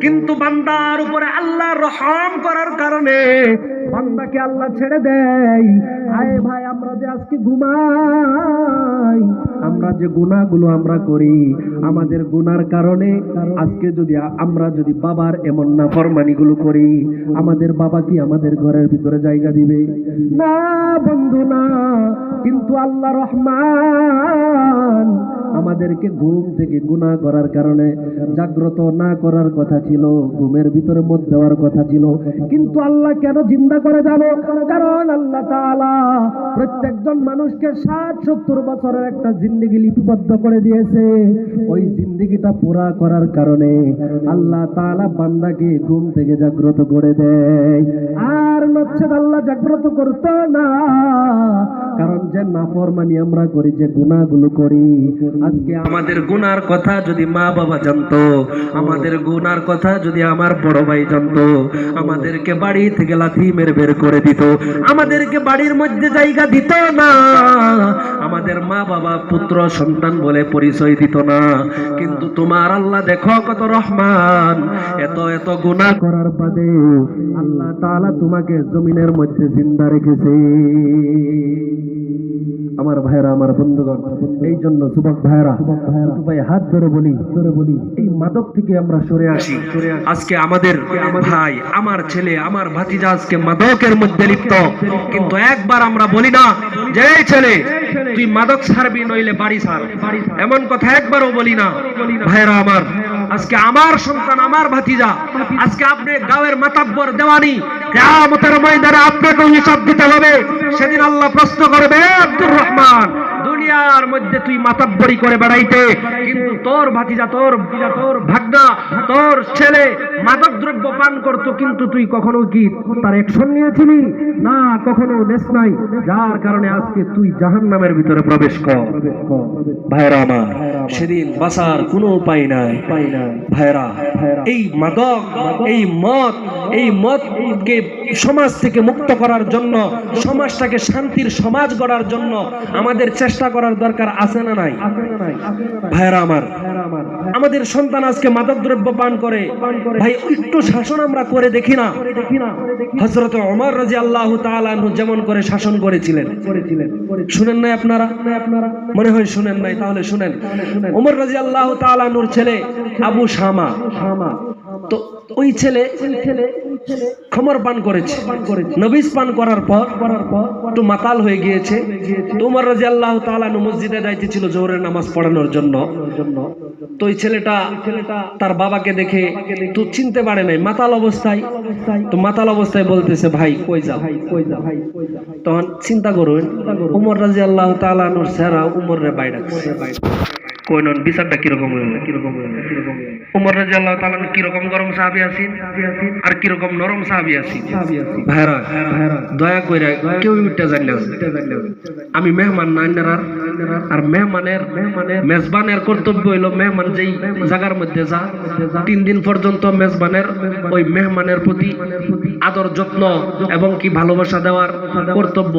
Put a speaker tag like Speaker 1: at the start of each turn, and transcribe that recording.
Speaker 1: কিন্তু বান্দার উপরে আল্লাহ রহম করার কারণে বান্দাকে আল্লাহ ছেড়ে দেয়। যে আজকে ঘুমাই, আমরা যে গুনাহগুলো আমরা করি, আমাদের গুনার কারণে আজকে যদি আমরা যদি বাবার এমন না ফরমানিগুলো করি, আমাদের বাবা কি আমাদের ঘরের ভিতরে জায়গা দিবে? না বন্ধু, না। কিন্তু আল্লাহ রহমান আমাদেরকে ঘুম থেকে গুনাহ করার কারণে জাগ্রত না করার কথা ছিল, ঘুমের ভিতরে মত দেওয়ার কথা ছিল। কিন্তু আল্লাহ কেন জিন্দা করে জানো? কারণ আল্লাহ তাআলা প্রত্যেকজন মানুষকে ষাট, সত্তর বছরের একটা জিন্দিগি লিপিবদ্ধ করে দিয়েছে। ওই জিন্দিগিটা পুরা করার কারণে আল্লাহ তালা বান্দাকে ঘুম থেকে জাগ্রত করে দেয়। আর নচ্ছেদ আল্লাহ জাগ্রত করতো না। কারণ যে নাফরমানি আমরা করি, যে গুনাহগুলো করি, আজকে আমাদের গুনার কথা যদি মা বাবা জানতো, আমাদের গুনার কথা যদি আমার বড় ভাই জানতো, আমাদেরকে বাড়ি থেকে লাথি মেরে বের করে দিত, আমাদেরকে বাড়ির মধ্যে জায়গা দিত না। আমাদের মা বাবা, পুত্র, সন্তান বলে পরিচয় দিত না। কিন্তু তোমার আল্লাহ দেখো কত রহমান। এত এত গুনাহ করার বাদে আল্লাহ তাআলা তোমাকে জমিনের মধ্যে জিন্দা রেখেছে। আমার ভাইরা আমার বন্ধুগণ, এই জন্য যুবক ভাইরা ভাই, হাত ধরে বলি ধরে বলি এই মাদক থেকে আমরা সরে আসি। আজকে আমাদের ভাই, আমার ছেলে, আমার ভাতিজা আজকে মাদকের মধ্যে লিপ্ত। কিন্তু একবার আমরা বলি না, যে ছেলে, তুই মাদক ছাড়বি নইলে বাড়ি ছাড়। এমন কথা একবারও বলি না। ভাইরা আমার আজকে আমার সন্তান, আমার ভাতিজা, আজকে আপনি গাঁয়ের মাতাব্বর দেওয়ানি। কেয়ামতের ময়দানে আপনাকে হিসাব দিতে হবে। সেদিন আল্লাহ প্রশ্ন করবে আব্দুর রহমান দুনিয়ার মধ্যে তুই মাতাব্বরি করে বেড়াইতে। কিন্তু তোর ভাতিজা, তোর তোর ভাগনা, তোর ছেলে মাদক দ্রব্য পান করতো, কিন্তু তুই কখনো কি তার অ্যাকশন নিয়েছিলি? না, কখনো নেস নাই। যার কারণে আজকে তুই জাহান্নামের ভিতরে প্রবেশ কর। ভাইরা আমার, সেদিন বাঁচার কোনো উপায় নাই। ভাইরা এই মাদক, এই মদ, এই মদকে সমাজ থেকে মুক্ত করার জন্য, সমাজটাকে শান্তির সমাজ গড়ার জন্য আমাদের চেষ্টা করার দরকার আছে না নাই? ভাইরা আমার আমাদের সন্তান আজকে মাদক দ্রব্য পান করে। ভাই একটু শাসন আমরা করে দেখি না? হজরত ওমর রাজি আল্লাহ যেমন করে শাসন করেছিলেন। শুনেন নাই আপনারা? মনে হয় শুনেন নাই তাহলে শুনেন। ওমর রাজি আল্লাহ তালানুর ছেলে আবু শামা। তো ওই ছেলে খমর পান করেছে। নবিস পান করার পর একটু মাতাল হয়ে গিয়েছে। তো উমর রাজি আল্লাহ তালানু মসজিদে যাইতে ছিল জোহরের নামাজ পড়ানোর জন্য। তো ওই ছেলেটা তার বাবাকে দেখে তো চিনতে পারে নাই, মাতাল অবস্থায়। তো মাতাল অবস্থায় বলতেছে, ভাই, কই যা তখন চিন্তা করুন, উমর রাজি আল্লাহ তালানুর সেরা উমর রে বাইরে বিচারটা কীরকম কীরকম উমর রাজি আল্লাহ তাআলা কীরকম গরম সাহাবী আর কীরকম নরম সাহাবী ভাইরা, দয়া কইরা কেউ উঠতে জানি না। আমি মেহমান না আইনারার আর মেহমানের, মেজবানের কর্তব্য হইল মেহমান যেই জায়গার মধ্যে যা, তিন দিন পর্যন্ত মেজবানের ওই মেহমানের প্রতি আদর যত্ন এবং কি ভালোবাসা দেওয়ার কর্তব্য